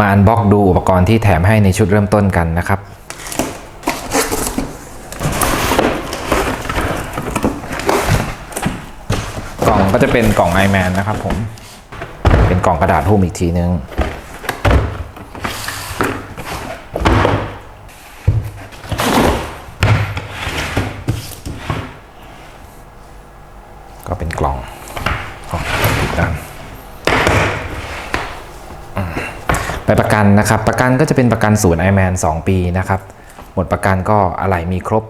มาอันบ็อกดูอุปกรณ์ที่แถมให้ในชุดเริ่มต้นกันนะครับ กล่องก็จะเป็นกล่อง iMan นะครับผม เป็นกล่องกระดาษหุ้มอีกทีนึง ก็เป็นกล่องกล่องติดตั้ง ไปประกันนะครับ ประกันก็จะเป็นประกันศูนย์ iMan 2ปีนะครับ หมดประกันก็อะไหล่มีครบ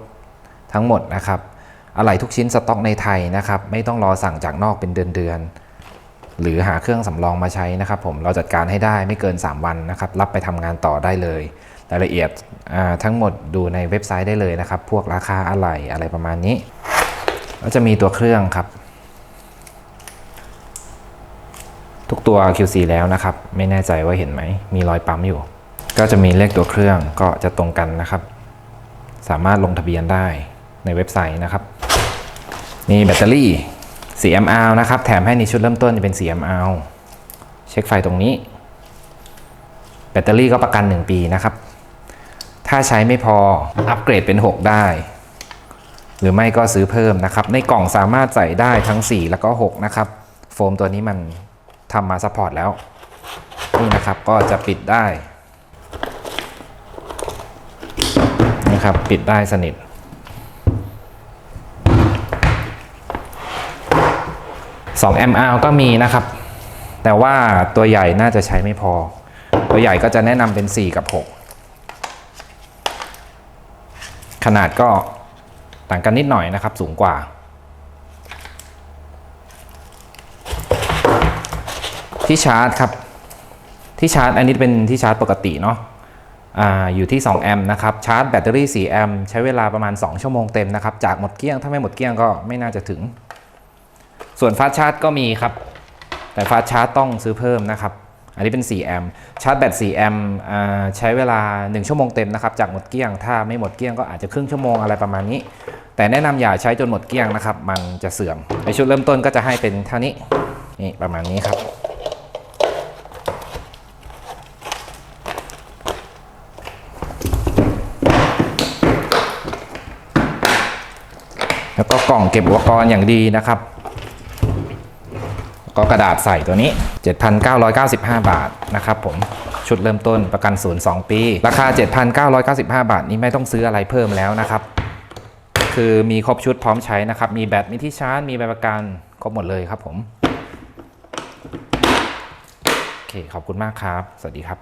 ทั้งหมดนะครับ อะไหล่ทุกชิ้นสต็อกในไทยนะครับ ไม่ต้องรอสั่งจากนอกเป็นเดือนๆ หรือหาเครื่องสำรองมาใช้นะครับ ผม เราจัดการให้ได้ไม่เกิน 3 วันนะครับ รับไปทำงานต่อได้เลย รายละเอียดทั้งหมดดูในเว็บไซต์ได้เลยนะครับ พวกราคาอะไหล่อะไรประมาณนี้ ก็จะมีตัวเครื่องครับ ทุกตัว QC แล้วนะครับ ไม่แน่ใจว่าเห็นไหม มีรอยปั๊มอยู่ ก็จะมีเลขตัวเครื่องก็จะตรงกันนะครับ สามารถลงทะเบียนได้ในเว็บไซต์นะครับ นี่แบตเตอรี่ 4mAh นะครับ แถมให้ในชุดเริ่มต้นจะเป็น 4mAh เช็คไฟตรงนี้ แบตเตอรี่ก็ประกัน 1 ปีนะครับ ถ้าใช้ไม่พออัปเกรดเป็น 6 ได้ หรือไม่ก็ซื้อเพิ่มนะครับ ในกล่องสามารถใส่ได้ทั้ง 4 แล้วก็ 6 นะครับ โฟมตัวนี้มัน ทำมาซัพพอร์ตแล้ว นี่นะครับก็จะปิดได้นะครับปิดได้สนิท2 mR ก็มีนะครับ แต่ว่าตัวใหญ่น่าจะใช้ไม่พอ ตัวใหญ่ก็จะแนะนำเป็น 4 กับ 6 ขนาดก็ต่างกันนิดหน่อยนะครับสูงกว่า ที่ชาร์จครับ ที่ชาร์จอันนี้เป็นที่ชาร์จปกติเนาะอ่าอยู่ที่ 2 แอมป์นะครับ ชาร์จแบตเตอรี่ 4 แอมป์ใช้เวลาประมาณ 2 ชั่วโมงเต็มนะครับ จากหมดเกลี้ยง ถ้าไม่หมดเกลี้ยงก็ไม่น่าจะถึง ส่วนฟาสชาร์จก็มีครับ แต่ฟาสชาร์จต้องซื้อเพิ่มนะครับ อันนี้เป็น 4 แอมป์ ชาร์จแบต 4 แอมป์ใช้เวลา 1 ชั่วโมงเต็มนะครับ จากหมดเกลี้ยง ถ้าไม่หมดเกลี้ยงก็อาจจะครึ่งชั่วโมงอะไรประมาณนี้ แต่แนะนำอย่าใช้จนหมดเกลี้ยงนะครับ มันจะเสื่อม ในชุดเริ่มต้นก็จะให้เป็นเท่านี้ นี่ประมาณนี้ครับ แล้วก็กล่องเก็บอุปกรณ์อย่างดีนะครับ ก็กระดาษใส่ตัวนี้ 7,995 บาทนะครับผมชุดเริ่มต้นประกันศูนย์2ปี ราคา 7,995 บาทนี้ไม่ต้องซื้ออะไรเพิ่มแล้วนะครับ คือมีครบชุดพร้อมใช้นะครับ มีแบตมีที่ชาร์จมีใบประกันครบหมดเลยครับผมโอเคขอบคุณมากครับ สวัสดีครับ